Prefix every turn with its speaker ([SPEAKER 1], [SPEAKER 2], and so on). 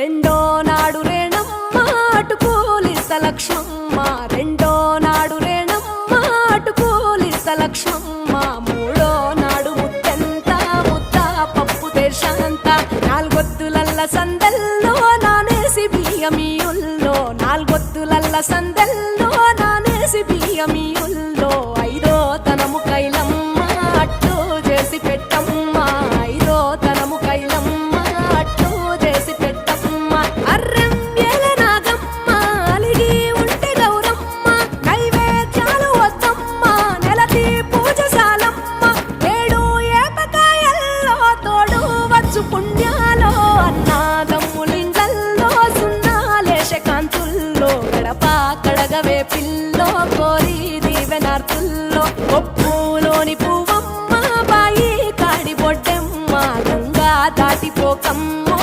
[SPEAKER 1] రెండో నాడు రేణమ్మ అటు పోలీస లక్ష్మమ్మ రెండో నాడు రేణమ్మ అటు పోలీస లక్ష్మమ్మ మూడో నాడు ముత్తెంత ముద్ద పప్పు దేశంత. నాలుగొత్తులల్ల సందల్లో నానేసి బియ్యమియుల్లో. నాలుగొత్తులల్ల సందల్లో నానేసి బియ్యమియుల్లో వచ్చు పుణ్యాలో అన్నాదమ్ములింగల్లో సున్నాలేశ కాంతుల్లో గడప కడగవే పిల్లో కోరి దీవెనార్తుల్లో. ఒప్పులోని పువ్వమ్మ బాయి కాడి బొడ్డెమ్మ గంగా దాటిపోకమ్మ